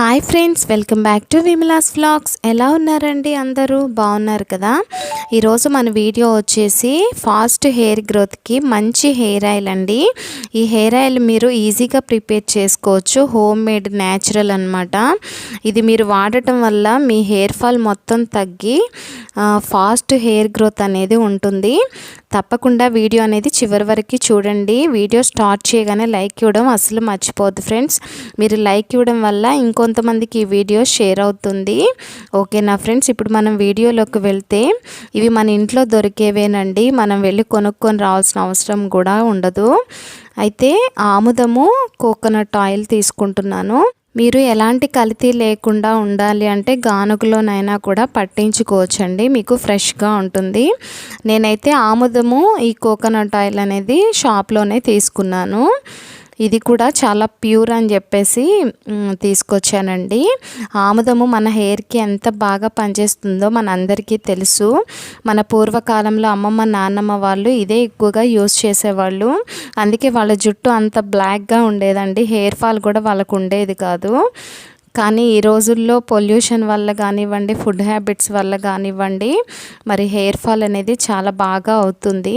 Hi friends welcome back to Vimala's vlogs ఎలా ఉన్నారండి అందరూ? బాగున్నారు కదా? ఈరోజు మన వీడియో వచ్చేసి ఫాస్ట్ హెయిర్ గ్రోత్కి మంచి హెయిర్ ఆయిల్ అండి. ఈ హెయిర్ ఆయిల్ మీరు ఈజీగా ప్రిపేర్ చేసుకోవచ్చు. హోమ్ మేడ్ న్యాచురల్ అనమాట ఇది మీరు వాడటం వల్ల మీ హెయిర్ ఫాల్ మొత్తం తగ్గి ఫాస్ట్ హెయిర్ గ్రోత్ అనేది ఉంటుంది. తప్పకుండా వీడియో అనేది చివరి వరకు చూడండి. వీడియో స్టార్ట్ చేయగానే లైక్ ఇవ్వడం అసలు మర్చిపోద్దు ఫ్రెండ్స్. మీరు లైక్ ఇవ్వడం వల్ల కొంతమందికి ఈ వీడియో షేర్ అవుతుంది. ఓకేనా ఫ్రెండ్స్ ఇప్పుడు మనం వీడియోలోకి వెళ్తే ఇవి మన ఇంట్లో దొరికేవేనండి. మనం వెళ్ళి కొనుక్కొని రావాల్సిన అవసరం కూడా ఉండదు. అయితే ఆముదము కోకోనట్ ఆయిల్ తీసుకుంటున్నాను. మీరు ఎలాంటి కల్తీ లేకుండా ఉండాలి అంటే గానుగులోనైనా కూడా పట్టించుకోవచ్చండి. మీకు ఫ్రెష్గా ఉంటుంది. నేనైతే ఆముదము ఈ కోకోనట్ ఆయిల్ అనేది షాప్లోనే తీసుకున్నాను. ఇది కూడా చాలా ప్యూర్ అని చెప్పేసి తీసుకొచ్చానండి. ఆముదము మన హెయిర్కి ఎంత బాగా పనిచేస్తుందో మన అందరికీ తెలుసు. మన పూర్వకాలంలో అమ్మమ్మ నాన్నమ్మ వాళ్ళు ఇదే ఎక్కువగా యూస్ చేసేవాళ్ళు. అందుకే వాళ్ళ జుట్టు అంత బ్లాక్గా ఉండేదండి. హెయిర్ ఫాల్ కూడా వాళ్ళకు ఉండేది కాదు. కానీ ఈ రోజుల్లో పొల్యూషన్ వల్ల కానివ్వండి ఫుడ్ హ్యాబిట్స్ వల్ల కానివ్వండి మరి హెయిర్ ఫాల్ అనేది చాలా బాగా అవుతుంది.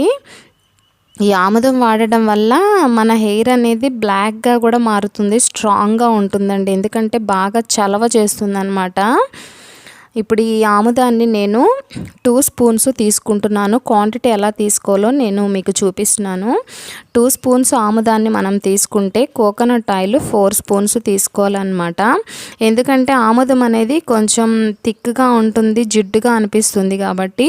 ఈ ఆముదం వాడడం వల్ల మన హెయిర్ అనేది బ్లాక్గా కూడా మారుతుంది స్ట్రాంగ్గా ఉంటుందండి. ఎందుకంటే బాగా చలవ చేస్తుంది అనమాట ఇప్పుడు ఈ ఆముదాన్ని నేను టూ స్పూన్స్ తీసుకుంటున్నాను. క్వాంటిటీ ఎలా తీసుకోవాలో నేను మీకు చూపిస్తున్నాను. టూ స్పూన్స్ ఆముదాన్ని మనం తీసుకుంటే కోకోనట్ ఆయిల్ ఫోర్ స్పూన్స్ తీసుకోవాలన్నమాట. ఎందుకంటే ఆముదం అనేది కొంచెం థిక్గా ఉంటుంది జిడ్డుగా అనిపిస్తుంది కాబట్టి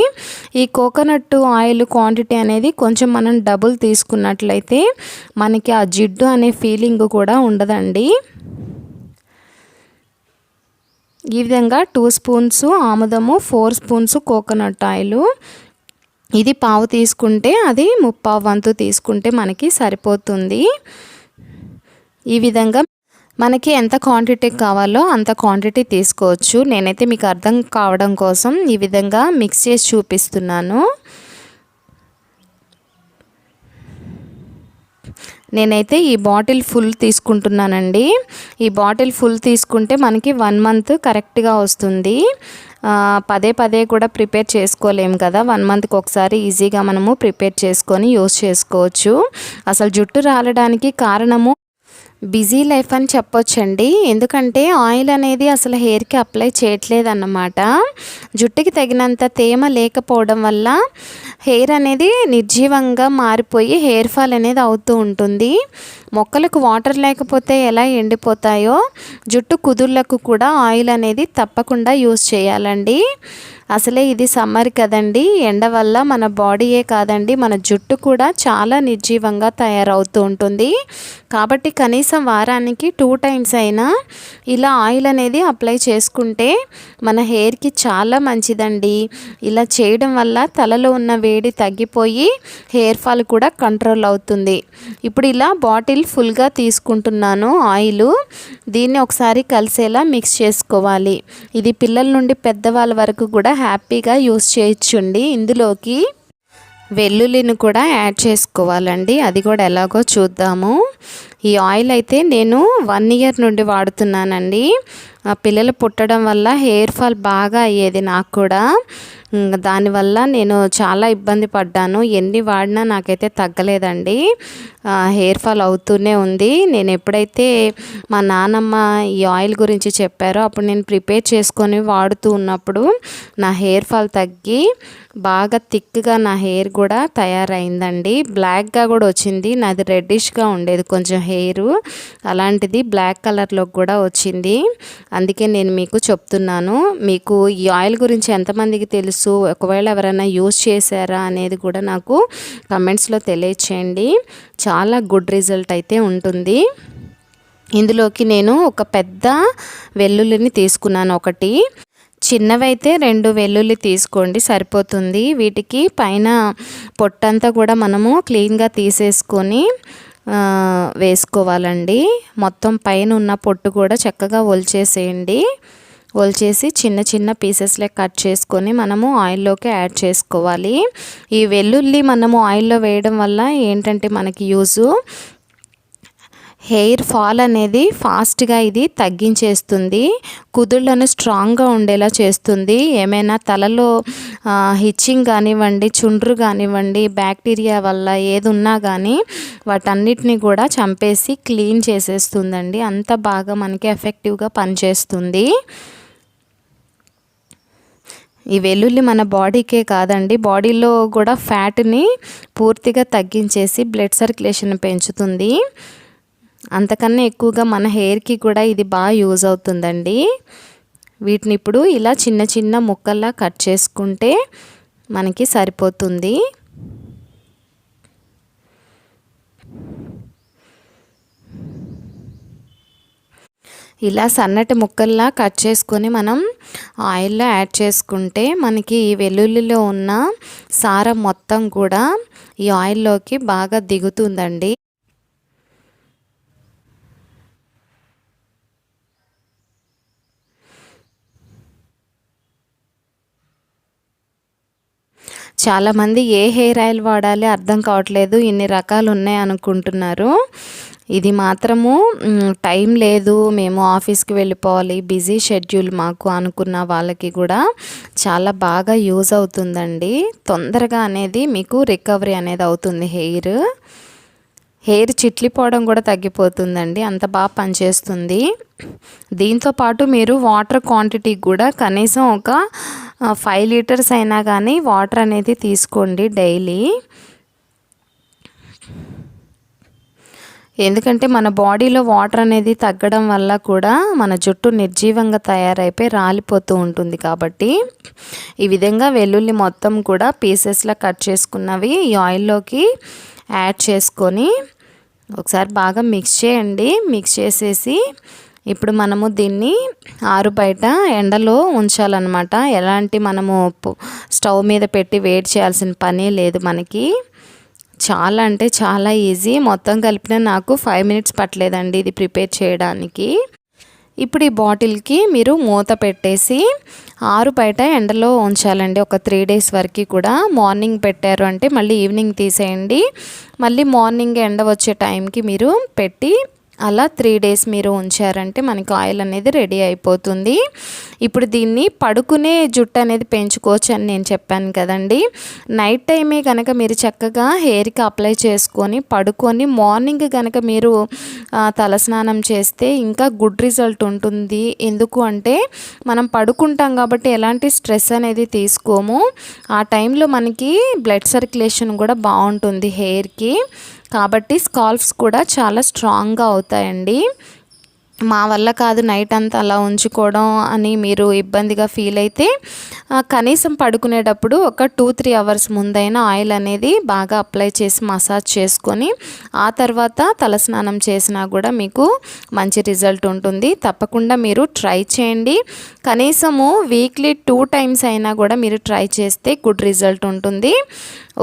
ఈ కోకోనట్ ఆయిల్ క్వాంటిటీ అనేది కొంచెం మనం డబుల్ తీసుకున్నట్లయితే మనకి ఆ జిడ్డు అనే ఫీలింగ్ కూడా ఉండదండి. ఈ విధంగా టూ స్పూన్స్ ఆముదము ఫోర్ స్పూన్స్ కోకోనట్ ఆయిల్. ఇది పావు తీసుకుంటే అది ముప్పావు వంతు తీసుకుంటే మనకి సరిపోతుంది. ఈ విధంగా మనకి ఎంత క్వాంటిటీ కావాలో అంత క్వాంటిటీ తీసుకోవచ్చు. నేనైతే మీకు అర్థం కావడం కోసం ఈ విధంగా మిక్స్ చేసి చూపిస్తున్నాను. నేనైతే ఈ బాటిల్ ఫుల్ తీసుకుంటున్నానండి. ఈ బాటిల్ ఫుల్ తీసుకుంటే మనకి వన్ మంత్ కరెక్ట్గా వస్తుంది. పదే పదే కూడా ప్రిపేర్ చేసుకోలేము కదా. వన్ మంత్కి ఒకసారి ఈజీగా మనము ప్రిపేర్ చేసుకొని యూస్ చేసుకోవచ్చు. అసలు జుట్టు రాలడానికి కారణము బిజీ లైఫ్ అని చెప్పొచ్చండి. ఎందుకంటే ఆయిల్ అనేది అసలు హెయిర్కి అప్లై చేయట్లేదు అన్నమాట జుట్టుకి తగినంత తేమ లేకపోవడం వల్ల హెయిర్ అనేది నిర్జీవంగా మారిపోయి హెయిర్ ఫాల్ అనేది అవుతూ ఉంటుంది. మొక్కలకు వాటర్ లేకపోతే ఎలా ఎండిపోతాయో జుట్టు కుదుర్లకు కూడా ఆయిల్ అనేది తప్పకుండా యూస్ చేయాలండి. అసలే ఇది సమ్మర్ కదండి. ఎండ వల్ల మన బాడీయే కాదండి. మన జుట్టు కూడా చాలా నిర్జీవంగా తయారవుతూ ఉంటుంది. కాబట్టి కనీసం వారానికి టూ టైమ్స్ అయినా ఇలా ఆయిల్ అనేది అప్లై చేసుకుంటే మన హెయిర్కి చాలా మంచిదండి. ఇలా చేయడం వల్ల తలలో ఉన్న వేడి తగ్గిపోయి హెయిర్ ఫాల్ కూడా కంట్రోల్ అవుతుంది. ఇప్పుడు ఇలా బాటిల్ ఫుల్గా తీసుకుంటున్నాను ఆయిల్. దీన్ని ఒకసారి కలిసేలా మిక్స్ చేసుకోవాలి. ఇది పిల్లల నుండి పెద్దవాళ్ళ వరకు కూడా హ్యాపీగా యూస్ చేయొచ్చండి ఇందులోకి వెల్లుల్లిని కూడా యాడ్ చేసుకోవాలండి. అది కూడా ఎలాగో చూద్దాము. ఈ ఆయిల్ అయితే నేను వన్ ఇయర్ నుండి వాడుతున్నానండి. పిల్లలు పుట్టడం వల్ల హెయిర్ ఫాల్ బాగా అయ్యేది నాకు కూడా. దానివల్ల నేను చాలా ఇబ్బంది పడ్డాను. ఎన్ని వాడినా నాకైతే తగ్గలేదండి. హెయిర్ ఫాల్ అవుతూనే ఉంది. నేను ఎప్పుడైతే మా నానమ్మ ఈ ఆయిల్ గురించి చెప్పారో అప్పుడు నేను ప్రిపేర్ చేసుకొని వాడుతూ ఉన్నప్పుడు నా హెయిర్ ఫాల్ తగ్గి బాగా థిక్గా నా హెయిర్ కూడా తయారైందండి. బ్లాక్గా కూడా వచ్చింది. నాది రెడ్డిష్గా ఉండేది కొంచెం హెయిర్. అలాంటిది బ్లాక్ కలర్లో కూడా వచ్చింది. అందుకే నేను మీకు చెప్తున్నాను. మీకు ఈ ఆయిల్ గురించి ఎంతమందికి తెలుసు? ఒకవేళ ఎవరైనా యూజ్ చేశారా అనేది కూడా నాకు కమెంట్స్లో తెలియచేయండి. చాలా గుడ్ రిజల్ట్ అయితే ఉంటుంది. ఇందులోకి నేను ఒక పెద్ద వెల్లుల్లిని తీసుకున్నాను ఒకటి. చిన్నవైతే రెండు వెల్లుల్లి తీసుకోండి సరిపోతుంది. వీటికి పైన పొట్టంతా కూడా మనము క్లీన్గా తీసేసుకొని వేసుకోవాలండి. మొత్తం పైన ఉన్న పొట్టు కూడా చక్కగా ఒలిచేసేయండి. ఒలిచేసి చిన్న చిన్న పీసెస్లే కట్ చేసుకొని మనము ఆయిల్లోకి యాడ్ చేసుకోవాలి. ఈ వెల్లుల్లి మనము ఆయిల్లో వేయడం వల్ల ఏంటంటే మనకి యూజు హెయిర్ ఫాల్ అనేది ఫాస్ట్గా ఇది తగ్గించేస్తుంది. కుదుళ్ళను స్ట్రాంగ్గా ఉండేలా చేస్తుంది. ఏమైనా తలలో హిచ్చింగ్ కానివ్వండి చుండ్రు కానివ్వండి బ్యాక్టీరియా వల్ల ఏది ఉన్నా కానీ వాటన్నిటిని కూడా చంపేసి క్లీన్ చేసేస్తుందండి. అంత బాగా మనకి ఎఫెక్టివ్గా పనిచేస్తుంది. ఈ వెల్లుల్లి మన బాడీకే కాదండి. బాడీలో కూడా ఫ్యాట్ని పూర్తిగా తగ్గించేసి బ్లడ్ సర్క్యులేషన్ పెంచుతుంది. అంతకన్నా ఎక్కువగా మన హెయిర్కి కూడా ఇది బాగా యూజ్ అవుతుందండి. వీటిని ఇప్పుడు ఇలా చిన్న చిన్న ముక్కల్లా కట్ చేసుకుంటే మనకి సరిపోతుంది. ఇలా సన్నటి ముక్కల్లా కట్ చేసుకొని మనం ఆయిల్లో యాడ్ చేసుకుంటే మనకి ఈ వెల్లుల్లిలో ఉన్న సారం మొత్తం కూడా ఈ ఆయిల్లోకి బాగా దిగుతుందండి. చాలామంది ఏ హెయిర్ ఆయిల్ వాడాలి అర్థం కావట్లేదు ఇన్ని రకాలు ఉన్నాయి అనుకుంటున్నారు ఇది మాత్రము టైం లేదు మేము ఆఫీస్కి వెళ్ళిపోవాలి బిజీ షెడ్యూల్ మాకు అనుకున్న వాళ్ళకి కూడా చాలా బాగా యూజ్ అవుతుందండి. తొందరగా అనేది మీకు రికవరీ అనేది అవుతుంది హెయిర్. హెయిర్ చిట్లిపోవడం కూడా తగ్గిపోతుందండి అంత బాగా పనిచేస్తుంది. దీంతో పాటు మీరు వాటర్ క్వాంటిటీ కూడా కనీసం ఒక ఫైవ్ లీటర్స్ అయినా కానీ వాటర్ అనేది తీసుకోండి డైలీ. ఎందుకంటే మన బాడీలో వాటర్ అనేది తగ్గడం వల్ల కూడా మన జుట్టు నిర్జీవంగా తయారైపోయి రాలిపోతూ ఉంటుంది కాబట్టి ఈ విధంగా వెల్లుల్లి మొత్తం కూడా పీసెస్లో కట్ చేసుకున్నవి ఈ ఆయిల్లోకి యాడ్ చేసుకొని ఒకసారి బాగా మిక్స్ చేయండి. మిక్స్ చేసేసి ఇప్పుడు మనము దీన్ని ఆరు బయట ఎండలో ఉంచాలన్నమాట. ఎలాంటి మనము స్టవ్ మీద పెట్టి వేడి చేయాల్సిన పని లేదు మనకి. చాలా అంటే చాలా ఈజీ మొత్తం కలిపిన నాకు ఫైవ్ మినిట్స్ పట్టలేదండి ఇది ప్రిపేర్ చేయడానికి. ఇప్పుడు ఈ బాటిల్కి మీరు మూత పెట్టేసి ఆరు బయట ఎండలో ఉంచాలండి. ఒక త్రీ డేస్ వరకు కూడా. మార్నింగ్ పెట్టారు అంటే మళ్ళీ ఈవినింగ్ తీసేయండి. మళ్ళీ మార్నింగ్ ఎండ వచ్చే టైంకి మీరు పెట్టి అలా త్రీ డేస్ మీరు ఉంచారంటే మనకి ఆయిల్ అనేది రెడీ అయిపోతుంది. ఇప్పుడు దీన్ని పడుకునే జుట్టు అనేది పెంచుకోవచ్చు అని నేను చెప్పాను కదండి. నైట్ టైమే కనుక మీరు చక్కగా హెయిర్కి అప్లై చేసుకొని పడుకొని మార్నింగ్ కనుక మీరు తలస్నానం చేస్తే ఇంకా గుడ్ రిజల్ట్ ఉంటుంది. ఎందుకు అంటే మనం పడుకుంటాం కాబట్టి ఎలాంటి స్ట్రెస్ అనేది తీసుకోము. ఆ టైంలో మనకి బ్లడ్ సర్క్యులేషన్ కూడా బాగుంటుంది హెయిర్కి. కాబట్టి స్కాల్ఫ్స్ కూడా చాలా స్ట్రాంగ్గా అవుతాయండి. మా వల్ల కాదు నైట్ అంతా అలా ఉంచుకోవడం అని మీరు ఇబ్బందిగా ఫీల్ అయితే కనీసం పడుకునేటప్పుడు ఒక టూ త్రీ అవర్స్ ముందైనా ఆయిల్ అనేది బాగా అప్లై చేసి మసాజ్ చేసుకొని ఆ తర్వాత తలస్నానం చేసినా కూడా మీకు మంచి రిజల్ట్ ఉంటుంది. తప్పకుండా మీరు ట్రై చేయండి. కనీసము వీక్లీ టూ టైమ్స్ అయినా కూడా మీరు ట్రై చేస్తే గుడ్ రిజల్ట్ ఉంటుంది.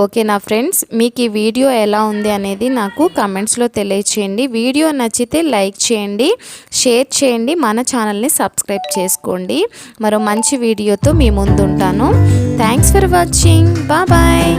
ఓకే నా ఫ్రెండ్స్ మీకు ఈ వీడియో ఎలా ఉంది అనేది నాకు కమెంట్స్లో తెలియచేయండి. వీడియో నచ్చితే లైక్ చేయండి. షేర్ చేయండి మన ఛానల్ని సబ్స్క్రైబ్ చేసుకోండి. మరో మంచి వీడియోతో మీ ముందుంటాను. Thanks for watching bye